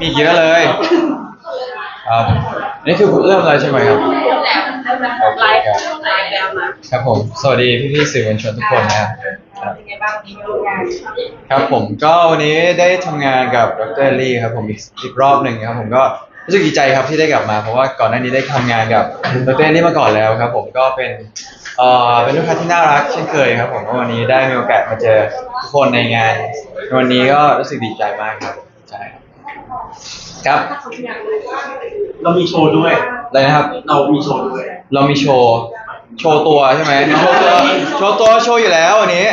มีอีกเยอะเลยครับนี่คือเริ่มแล้วใช่ไหมครับ ไลฟ์ไลฟ์แล้วนะครับผม สวัสดีพี่ๆสื่อมวลชนทุกคนนะครับครับเป็นไงบ้างวันนี้มาร่วมงานครับผมก็วันนี้ได้ทำงานกับดรลี่ครับผมอีกอีกรอบหนึ่งครับผมก็รู้สึกดีใจครับที่ได้กลับมา เพราะว่าก่อนหน้านี้ได้ทำงานกับดรลี่มาก่อนแล้วครับ ผมก็เป็นเอ่อเป็นลูกค้าที่น่ารักเช่นเคยครับผมก็วันนี้ได้มีโอกาสมาเจอทุกคนในงานวันนี้ก็รู้สึกดีใจมากครับใช่ครับ เรามีโชว์ด้วยอะไรนะครับ เรามีโชว์ด้วยเรามีโชว์ โชว์ตัวใช่ไหมโชว์ตัวโชว์ตัวโชว์อยู่แล้ววันนี้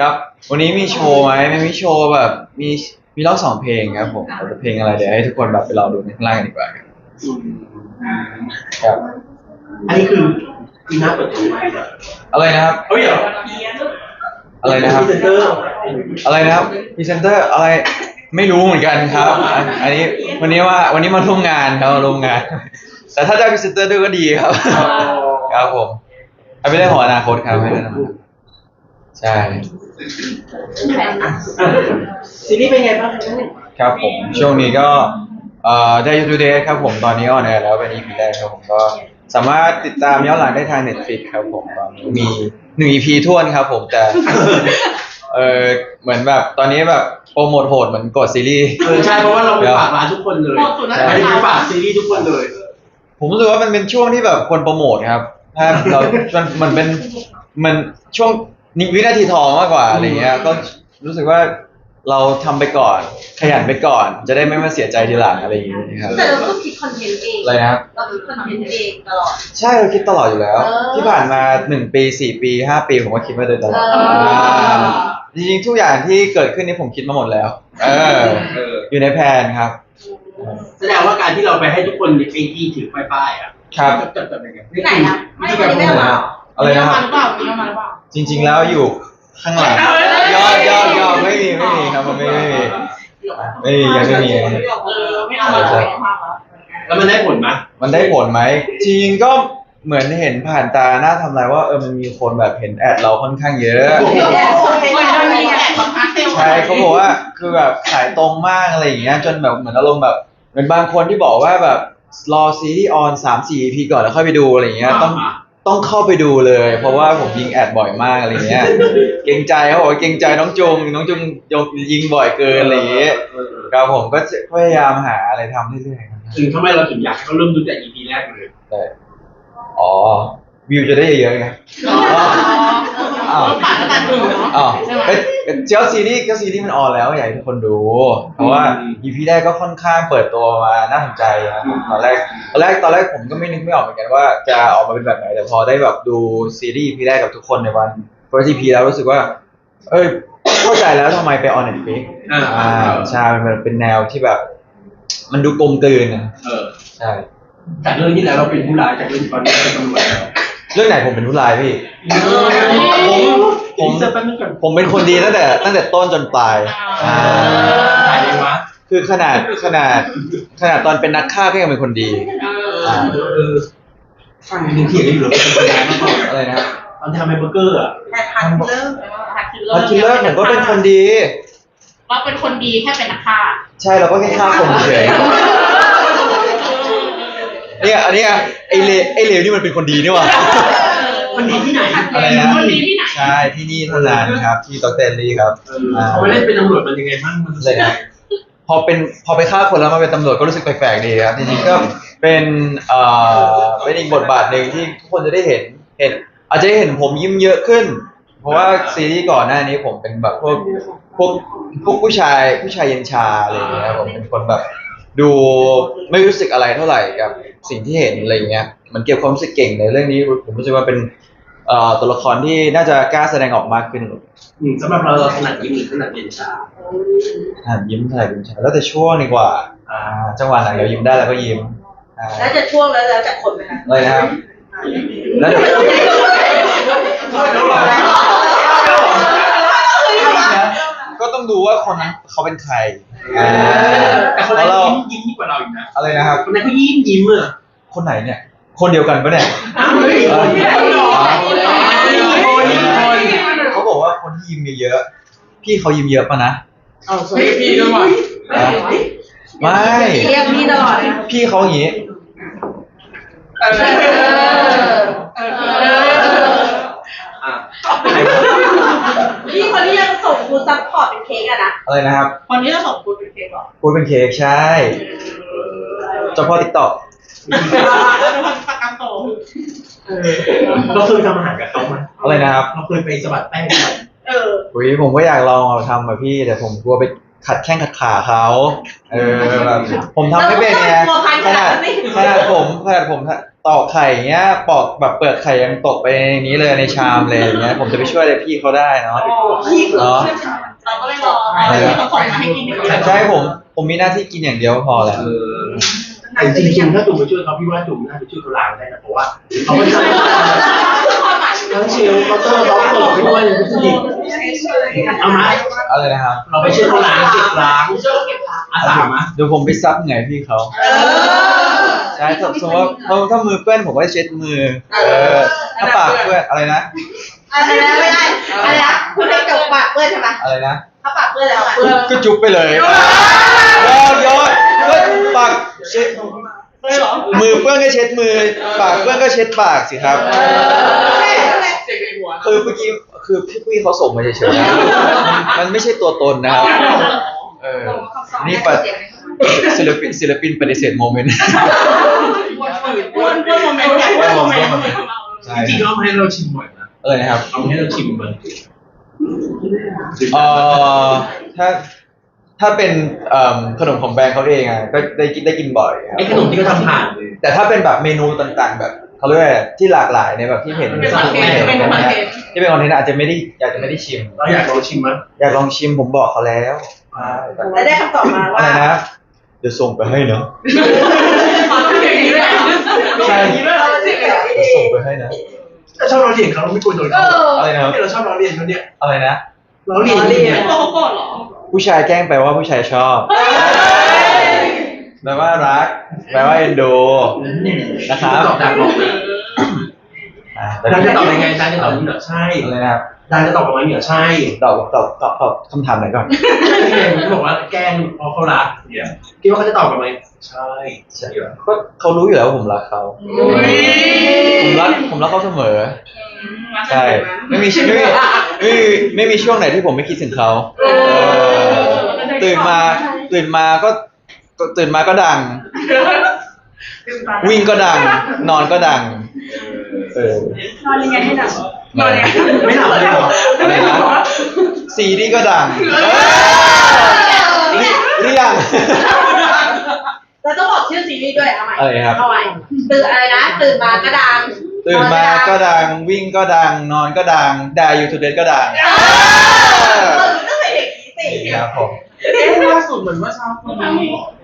ครับ วันนี้มีโชว์ไหมไม่มีโชว์แบบ มีมีร้องสองเพลงครับผมแต่เพลงอะไรเดี๋ยวให้ทุกคนแบบไปรอดูในข้างล่างกันดีกว่าครับครับ อันนี้คือปีหน้าเปิดตัวไหมอะไรนะครับเฮ้ยเหรออะไรนะครับพเซนเตอร์อะไรนะครับพรีเซนเตอร์อะไร ไม่รู้เหมือนกันครับอันอันนี้วันนี้ว่าวันนี้มาร่วมงานครับมาร่วมงาน แต่ถ้าได้พรีเซนเตอร์ด้วยก็ดีครับ ครับผมให้เป็นเรื่องของอนาคตครับให้เป็นเรื่องของอนาคตใช่ซีรีส์เป็นไงบ้างครับผมช่วงนี้ก็เอ่อได้ยูทูเดย์ครับผมตอนนี้ออนแอร์แล้วเป็น EP แรกครับผมก็สามารถติดตามย้อนหลังได้ทาง Netflix ครับผมตอนนี้มีหนึ่ง EP ท่วนครับผมแต่ เออเหมือนแบบตอนนี้แบบโปรโมทโหดเหมือนกดซีรีส์ เออใช่เพราะว่าเราไปฝากร้านทุกคนเลยโหดสุดแล้วไม่ได้ไปฝากซีรีส์ทุกคนเลยผมรู้สึกว่ามันเป็นช่วงที่แบบคนโปรโมทครับถ้าเรา มันมันเป็นมันช่วงนิวินาทีทองมากกว่าอะไรเงี้ย ก็รู้สึกว่าเราทำไปก่อน ขยันไปก่อน จะได้ไม่มาเสียใจทีหลังอะไรอย่างเงี้ยครับแต่เราก็คิดคอนเทนต์เอง อะไรนะครับ เราคิดคอนเทนต์เองตลอด ใช่เราคิดตลอดอยู่แล้ว เออที่ผ่านมาหนึ่งปีสี่ปีห้าปีผมก็คิดมาโดยตลอดเอออ่า จริงๆทุกอย่างที่เกิดขึ้นนี่ผมคิดมาหมดแล้ว เออ เออ อยู่ในแผนครับ แสดงว่าการที่เราไปให้ทุกคนในไอทีถือป้ายๆอะครับจะจะเป็นยังไงที่ไหนนะไม่วันนี้ไม่เอามาอะไรนะครับเปล่ามีเอามาหรือเปล่า จริง ๆ แล้วอยู่ข้างหลังเอ้ยยอดยอดยอดไม่มีไม่มีครับมันไม่ไม่มีไม่มียังไม่มี เออไม่เอามาเลยไม่เอามาแล้วมันได้ผลไหมมันได้ผลไหมจริงๆก็เหมือนเห็นผ่านตาหน้าทำลายว่าเออมันมีคนแบบเห็นแอดเราค่อนข้างเยอะ ใช่เขาบอกว่าคือแบบขายตรงมากอะไรอย่างเงี้ยจนแบบเหมือนอารมณ์แบบเหมือนบางคนที่บอกว่าแบบรอซีรีส์ออนสามสี่ EP ก่อนแล้วค่อยไปดูอะไรอย่างเงี้ยต้องต้องเข้าไปดูเลย เพราะว่าผมยิงแอดบ่อยมากอะไรเงี้ย เกรงใจเขาบอกว่าเกรงใจน้องจุงน้องจุงยิงบ่อยเกินอะไรอย่างเงี้ยเออครับผมก็จะพยายามหาอะไรทำเรื่อยๆครับถึงทำไมเราถึงอยากให้เขาเริ่มดูแต่ EP แรกเลยแต่อ๋อ วิวจะได้เยอะๆไงอ้าวป่านแล้วกันดูเนาะอ๋อใช่ไหมเอ้ยเจ้าซีรีส์ก็ซีรีส์มันออนแล้วอยากให้ทุกคนดู เพราะว่า EP แรกก็ค่อนข้างเปิดตัวมาน่าสนใจนะตอนแรกตอนแรกตอนแรกผมก็ไม่นึกไม่ออกเหมือนกันว่าจะออกมาเป็นแบบไหนแต่พอได้แบบดูซีรีส์ EP แรกกับทุกคนในวัน first EP แล้วรู้สึกว่า เอ้ยเข้าใจแล้วทำไมไปออน Netflix อ่าอ่าใช่มันเป็นแนวที่แบบ มันดูกลมกลืนนะเออใช่จากเรื่องที่แล้วเราเป็นผู้ร้ายจากเรื่องตอนนี้เราเป็นตำรวจแล้ว เรื่องไหนผมเป็นผู้ร้ายพี่ ผมผมจะแป๊บนึงก่อนผมเป็นคนดีตั้งแต่ตั้งแต่ต้นจนปลายอ่าถ่ายเลยวะคือขนาดขนาดขนาดตอนเป็นนักฆ่าก็ยังเป็นคนดีเออเออฟังหนึ่งเถียงกันอยู่เหรอเป็นคนร้ายมาก่อนอะไรนะตอนทำแฮมเบอร์เกอร์อะแต่ทันเริ่มทันคิลเลอพอร์คิลเลอร์ผมก็เป็นคนดี เราเป็นคนดีแค่เป็นนักฆ่า ใช่เราก็แค่ฆ่าคนเฉย เนี่ยอันเนี้ยไอเลไอเลวนี่มันเป็นคนดีนี่หว่า มันดีที่ไหนอะไรนะคนดีที่ไหนใช่ที่นี่เท่านั้นครับที่ดรลีครับเออเขาไปเล่นเป็นตำรวจมันยังไงบ้างมันอะไรนะพอเป็นพอไปฆ่าคนแล้วมาเป็นตำรวจก็รู้สึกแปลกๆดีครับจริงๆก็เป็นเอ่อเป็นอีกบทบาทหนึ่งที่ทุกคนจะได้เห็นเห็น อาจจะได้เห็นผมยิ้มเยอะขึ้น เพราะว่าซีรีส์ก่อนหน้านี้ผมเป็นแบบพวกพวกพวกผู้ชายผู้ชายเย็นชาอะไรอย่างเงี้ยครับผมเป็นคนแบบ ดูไม่รู้สึกอะไรเท่าไหร่กับ สิ่งที่เห็นอะไรอย่างเงี้ยมันเก็บความรู้สึกเก่งในเรื่องนี้ผมรู้สึกว่าเป็นเอ่อตัวละครที่น่าจะกล้าแสดงออกมากขึ้นอืมสำหรับเราเราถนัดยิ้มหรือถนัดเย็นชาอ่ายิ้มเท่าไหร่ยิ้มช้าแล้วแต่ช่วงดีกว่าอ่าจังหวะไหนเรายิ้มได้เราก็ยิ้มอ่าแล้วจะช่วงแล้วแล้วแต่คนไหมคะอะไรนะครับแล้วเดี๋ยวก็ต้องดูว่าคนนั้นเขาเป็นใคร อ่า แต่คนเพนั้นราะเรายิ้มยิ้มยิ่งกว่าเราอีกนะ อะไรนะครับ คนนั้นก็ยิ้มยิ้มอะคนไหนเนี่ย คนเดียวกันปะเนี่ย อ้าวเฮ้ยคนที่ไหนหรอคนเขาบอกว่าคนที่ยิ้มเยอะๆพี่เขายิ้มเยอะปะนะ เอาเฮ้ยพี่ด้วยว่ะอะไม่ เรียกพี่ตลอดเลยพี่เขาอย่างนี้ เออเออเออ อะใครวะ พี่คนที่ยังส่ง คุณซัพพอร์ตเป็นเค้กอะนะอะไรนะครับคนที่จะส่งคุณเป็นเค้กหรอพูดเป็นเค้กใช่เจ้าพ่อติ๊กต็อกปากกาโตเออเราเคยทำอาหารกับเขาไหมอะไรนะครับ เราเคยไปสะบัดแป้งกันไหมเออ อุ้ยผมก็อยากลองเอาทำอะพี่แต่ผมกลัวไป ขัดแข้งขัดขาเขาเออแบบผมทำไม่เป็นไงกลัวพันขนาดขาสิขนาดผมขนาดผมตอกไข่เงี้ยปอกแบบเปลือกไข่ยังตกไปในนี้เลยในชามเลยอย่างเงี้ยผมจะไปช่วยอะไรพี่เขาได้เนาะพี่เนาะเราก็เลยรอให้เขาส่งมาให้กินอย่างเดียวใช่ผมผมมีหน้าที่กินอย่างเดียวก็พอแล้วเออแต่จริงๆถ้าจุ่มไปช่วยเขาพี่ว่าจุ่มน่าจะช่วยเขาล้างได้นะเพราะว่าเขาไม่ทำทั้งเชลเคาน์เตอร์เขา เปิดไปด้วยวัตถุดิบเอามาอะไรนะครับ เราไปช่วยเขาล้างเก็บล้างอาสามาเดี๋ยวผมไปซับไงพี่เขาเออใช่สมมติว่าถ้าถ้ามือเปื้อนผมก็จะเช็ดมือ เออถ้าปากเปื้อนอะไรนะ อะไรนะไม่ได้อะไรนะคุณให้จบปากเปื้อนใช่ไหมอะไรนะถ้าปากเปื้อนแล้วเปื้อนก็จุ๊บไปเลยยอดยอดก็ปากเช็ดมือเปื้อนก็เช็ดมือ ปากเปื้อนก็เช็ดปากสิครับ คือเมื่อกี้คือพี่พี่เขาส่งมาเฉยๆนะมันไม่ใช่ตัวตนนะครับเออนี่ปะศิลปินศิลปินปฏิเสธโมเมนต์อ้วนอ้วนโมเมนต์อ้วนโมเมนต์ของเราใช่จริงๆเขาเอามาให้เราชิมบ่อยนะเออนะครับเอามาให้เราชิมบ่อยเอ่อถ้าถ้าเป็นเอิ่มขนมของแบรนด์เขาเองอะก็ได้กินได้กินบ่อยครับไอ้ขนมที่เขาทำผ่านเลยแต่ถ้าเป็นแบบเมนูต่างๆ แบบ เขาเรียกว่าอะไรที่หลากหลายในแบบที่เห็นเป็นคอนเทนต์เป็นคอนเทนต์ ที่เป็นคอนเทนต์อาจจะไม่ได้อยากจะไม่ได้ชิม เราอยากลองชิมมั้ยอยากลองชิมผมบอกเขาแล้วอ่าแต่แล้วได้คำตอบมาอะว่าไรนะเดี๋ยวส่งไปให้เนาะใช่เดี๋ยวส่งไปให้นะแต่ชอบเราเรียนเขาเราไม่กลัวโดนเอเขาออะไรนะครับเราชอบเราเรียนเขาเนี่ยอะไรนะ เราเรียนเนี่ยเขาโกรธเหรอ ผู้ชายแกล้งแปลว่าผู้ชายชอบ แปลว่ารัก แปลว่าเอ็นดูนะครับตอบดังหรอกอ่าแต่ดังจะตอบยังไงดังจะตอบเหนือใช่อะไรนะครับดังจะตอบออกมาเหนือใช่ตอบตอบตอบตอบคำถามไหนก่อนนี่ไงผมบอกว่าแกล้งเพราะเขารักเนี่ยคิดว่าเขาจะตอบกลับไหมใช่ใช่ก็เขารู้อยู่แล้วว่าผมรักเขาผมรักผมรักเขาเสมอใช่ไม่มีไม่มีไม่มีไม่มีช่วงไหนที่ผมไม่คิดถึงเขาเออตื่นมาตื่นมาก็ก็ ตื่นมาก็ดัง วิ่งก็ดัง นอนก็ดัง เออนอนยังไงให้ดังนอนไม่หลับเลยเหรออะไรนะซีรีส์ก็ดังเรีเรียงเราต้องบอกชื่อซีรีส์ด้วยเอาใหม่อะไรครับเอาใหม่ตื่นอะไรนะ ตื่นมาก็ดัง ตื่นมาก็ดัง วิ่งก็ดัง นอนก็ดังด่าอยู่ทุเดนก็ดัง ครับผม เอ๊ะล่าสุดเหมือนว่าชาวคุณ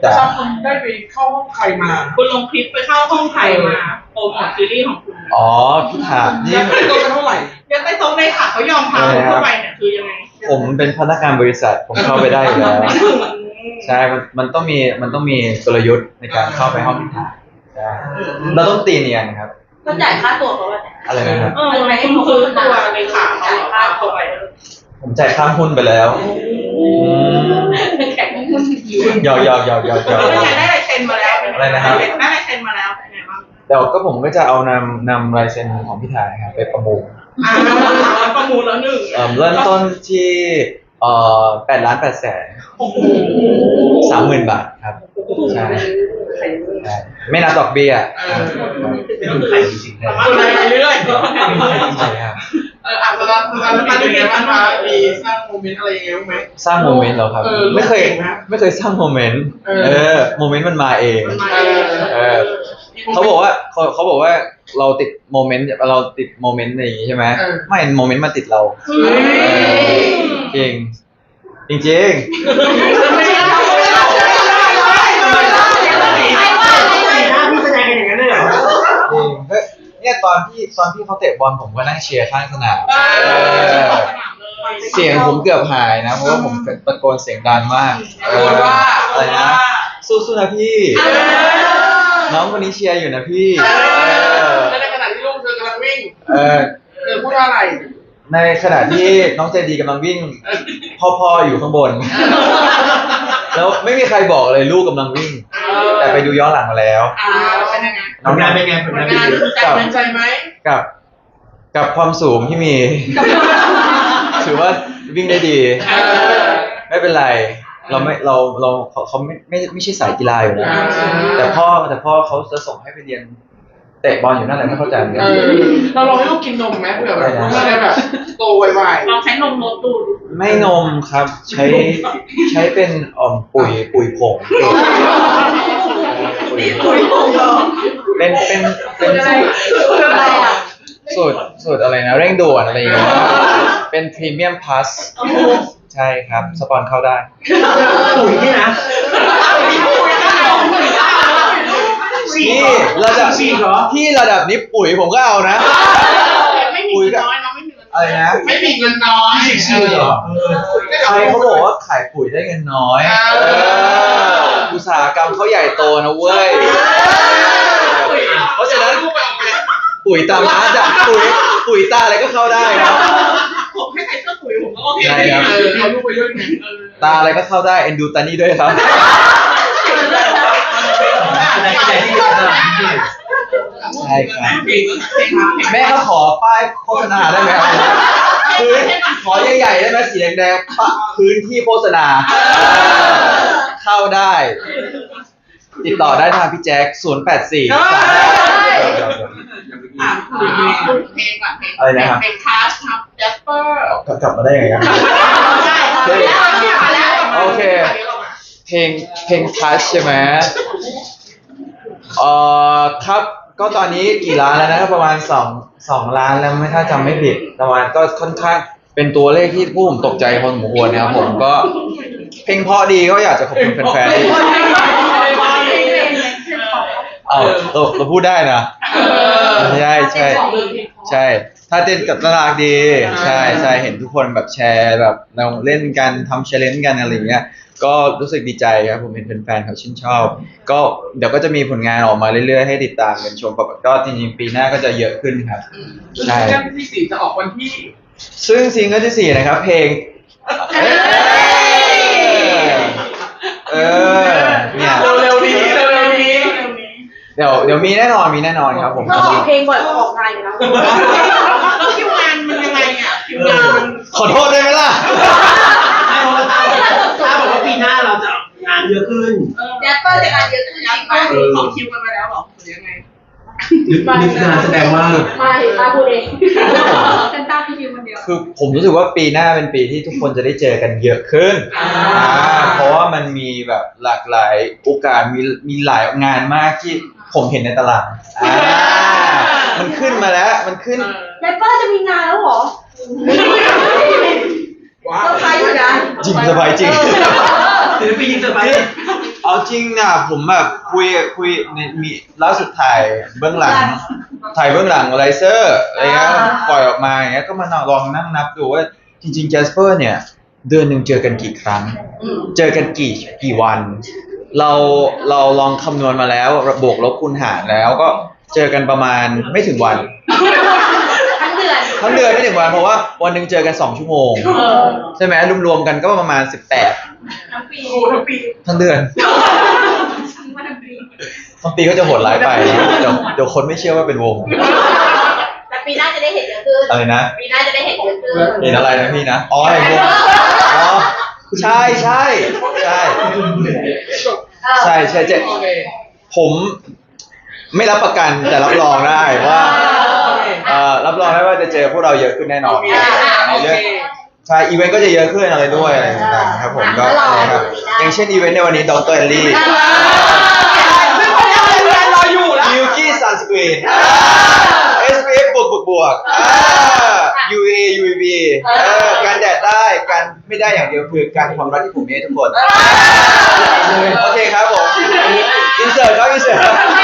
จ้ะชาวคุณได้ไปเข้าห้องใครมา คุณลงคลิปไปเข้าห้องไทยมาโปรโมทซีรีส์ของคุณอ๋อพี่ถามนี่ ยังไม่ได้ตัวกันเท่าไหร่ ยังไม่ตรงเลยค่ะเขายอมพาคุณเข้าไปเนี่ยคือยังไงผมเป็นพนักงานบริษัทผมเข้าไปได้อยู่แล้ว ใช่มันมันต้องมีมันต้องมีกลยุทธ์ในการเข้าไปห้องพิธาใช่เราต้องตีเนียนครับต้องจ่ายค่าตัวเขาอะอะไรนะครับ เออคุณซื้อตัวเลยค่ะจ่ายค่าตัวไปผมจ่ายข้ามหุ้นไปแล้วอืม แข่งหุ้นอยู่หยอกหยอกหยอกหยอกหยอก เป็นไงได้ลายเซ็นมาแล้วอะไรนะครับ ได้ลายเซ็นมาแล้วเป็นไงบ้างเดี๋ยวก็ผมก็จะเอานำนำลายเซ็นของพิธาครับไปประมูลอ่าประมูลแล้วหนึ่งเอ่อเริ่มต้นที่เอ่อแปดล้านแปดแสนโอ้โหสามหมื่นบาทครับใช่ใช่ไม่นับดอกเบี้ยเป็นคนไทยจริงๆสามารถไปเรื่อยใช่ครับ เอออาจจะรับงานเป็นยังไงบ้างคะมีสร้างโมเมนต์อะไรยังไงบ้างไหม สร้างโมเมนต์เหรอครับ เออไม่เคย เก่งนะไม่เคยสร้างโมเมนต์เออ เออโมเมนต์มันมาเองเออเออ เขาบอกว่าเขาเขาบอกว่าเราติดโมเมนต์เราติดโมเมนต์อะไรอย่างงี้ใช่ไหมไม่โมเมนต์มาติดเราจริงจริงจริงพี่ ตอนที่ตอนที่เขาเตะบอลผมก็นั่งเชียร์ข้างสนามเออเสียงผมเกือบหายนะเพราะว่าผมตะโกนเสียงดังมากเอออะไรนะสู้ๆนะพี่ น้องคนนี้เชียร์อยู่นะพี่เออและในขณะที่ลูกเธอกำลังวิ่งเออเธอพูดว่าอะไร ในขณะที่น้องเจดีกำลังวิ่งพ่อพ่ออยู่ข้างบน แล้วไม่มีใครบอกเลยลูกกำลังวิ่ง แต่ไปดูย้อนหลังมาแล้ว อ่าเป็นยังไงผลงานเป็นไงผลผงานลเป็นงานไงรู้จักเป็นใจไหมกับ กับความสูงที่มี ถือว่าวิ่งได้ดี เออ ไม่เป็นไร เราไม่เราเราเขาเขาไม่ไม่ไม่ใช่สายกีฬาอยู่แล้วอ่า แต่พ่อแต่พ่อเขาจะส่งให้ไปเรียน เตะบอลอยู่นั่นแหละไม่เข้าใจเหมือนกัเอนอเราลองให้ลูกกินนมไหมเผื่อแบบเพื่อได้แบบโตไวลองใช้นมลดดู ไม่นมครับใช้ใช้เป็นอ่อมปุ๋ยปุ๋ยผงปุ๋ยผงเป็นเป็นเป็นอะไรอะสูตรสูตรอะไรนะ เร่งด่วนอะไรอย่างเงี้ยเป็นพรีเมียมพลัส ใช่ครับ สปอนเข้าได้ ปุ๋ยนี่นะ นี่ระดับฉีดเหรอที่ระดับนี้ปุ๋ยผมก็เอานะ ไม่มีเงินน้อยเนาะไม่มีเงินอะไรนะๆไม่มีเงินน้อยฉีดเหรอเออใครเขาบอกว่าขายปุ๋ยได้เงินน้อยเออเอออุตสาหกรรมเขาใหญ่โตนะเว้ย เพราะฉะนั้นลูกไปออกไปปุ๋ยตาม้าจะปุ๋ยปุ๋ยตาอะไรก็เข้าได้ครับ ผมให้ใส่เสื้อปุ๋ยผมก็โอเคใช่ครับเออเอาลูกไปด้วยไงเออตาอะไรก็เข้าได้เอ็นดูตานี่ด้วยครับ อะไรก็ได้ที่เป็นตลาดที่ใช่ครับเพลงเพลงมาเพลงแม่ก็ขอป้ายโฆษณาได้ไหมครับพื้นขอใหญ่ๆได้ไหมสีแดงๆปะพื้นที่โฆษณา เข้าได้ ติดต่อได้ทางพี่แจ็ค0 8 4อะเพลงก่อนเพลงอะไรนะครับ เพลงคาสครับแจสเปอร์กลับมาได้ยังไงครับใช่มาแล้วโอเค เพลงเพลงทัชใช่ไหม เอ่อครับ ก็ตอนนี้กี่ล้านแล้วนะครับประมาณสองสองล้านแล้วไม่ถ้าจำไม่ผิดประมาณก็ค่อนข้างเป็นตัวเลขที่ผู้ผมตกใจพอสมควรนะครับผมก็เพลงเพราะดีก็อยากจะขอบคุณแฟนๆที่เอาเราเราพูดได้นะ ใช่ใช่ใช่ ถ้าเต้นกับน่ารักดี ใช่ใช่เห็นทุกคนแบบแชร์แบบเราเล่นกันทำเชลเลนกันอะไรอย่างเงี้ย ก็รู้สึกดีใจครับผมเห็นแฟนๆเขาชื่นชอบ ก็เดี๋ยวก็จะมีผลงานออกมาเรื่อยๆให้ติดตามกันชมก็จริงๆปีหน้าก็จะเยอะขึ้นครับ ใช่ซิงเกิลที่สี่จะออกวันที่ ซึ่งซิงเกิลที่สี่นะครับ เพลง เออ เดี๋ยวเดี๋ยวมีแน่นอนมีแน่นอนครับผมก็ออกเพลงบ่อยก็ออกงานอยู่แล้วแล้วคิวงานมันยังไงอะคิวงานมันขอโทษได้ไหมล่ะถ้าบอกว่าถ้าบอกว่าปีหน้าเราจะงานเยอะขึ้นแจสเปอร์จะงานเยอะขึ้นจยัริงงไปปะขอคิวกันไปแล้วหรอหรือยังไงนึกนึกนานแสดงว่าไม่ตาพูดเองเป็นตาพี่คิวคนเดียวคือผมรู้สึกว่าปีหน้าเป็นปีที่ทุกคนจะได้เจอกันเยอะขึ้นอ่าอ่าเพราะว่ามันมีแบบหลากหลายโอกาสมีมีหลายงานมากที่ ผมเห็นในตลาดอ่ามันขึ้นมาแล้ว มันขึ้นแจสเปอร์จะมีงานแล้วเหรอว้าเซอร์ไพรส์อยู่นะจริงสบายจริง ศิลปินยิงเซอร์ไพรส์เอาจริงอะผมแบบคุยคุยในมีล่าสุดถ่ายเบื้องหลัง ถ่ายเบื้องหลังไลเซอร์อะไรเงี้ยปล่อยออกมาอย่างเงี้ยก็มาลองนั่งนับดูว่าจริงๆแจสเปอร์เนี่ย เดือนหนึ่งเจอกันกี่ครั้ง เจอกันกี่กี่วัน เราเราลองคำนวณมาแล้วบวกลบคูณหารแล้วก็เจอกันประมาณไม่ถึงวัน ทั้งเดือนทั้งเดือนไม่ถึงวันเพราะว่าวันหนึ่งเจอกันสองชั่วโมงใช่ไหมรวมๆกันก็ประมาณสิบแปดทั้งปีโอ้ทั้งปีทั้งเดือนมาทั้งปี บางปีก็จะโหดร้ายไปเดี๋ยวเดี๋ยวคนไม่เชื่อว่าเป็นวงแต่ปีหน้าจะได้เห็นเยอะขึ้นอะไรนะปีหน้าจะได้เห็นเยอะขึ้น เห็นอะไรนะพี่นะอ๋อเห็นวงอ๋อ ใช่ใช่ใช่ใช่ใช่ใช่โอเคผมไม่รับประกันแต่รับรองได้ว่าเอ่อรับรองได้ว่าจะเจอพวกเราเยอะขึ้นแน่นอนโอเคในโอเคเรื่องใช่อีเวนต์ก็จะเยอะขึ้นอะไรด้วยอะไรต่างๆครับผมก็นะครับอย่างเช่นอีเวนต์ในวันนี้ดรเอลลี่ซึ่งคนยังเรียนรออยู่แล้วมิวกี้ซันสกรีน SPF บวกบวกบวกอ่า UA UVB เออการแดดได้การไม่ได้อย่างเดียวคือการความรักที่ผมมีให้ทุกคน โอเคครับผม อินเสิร์ตครับอินเสิร์ต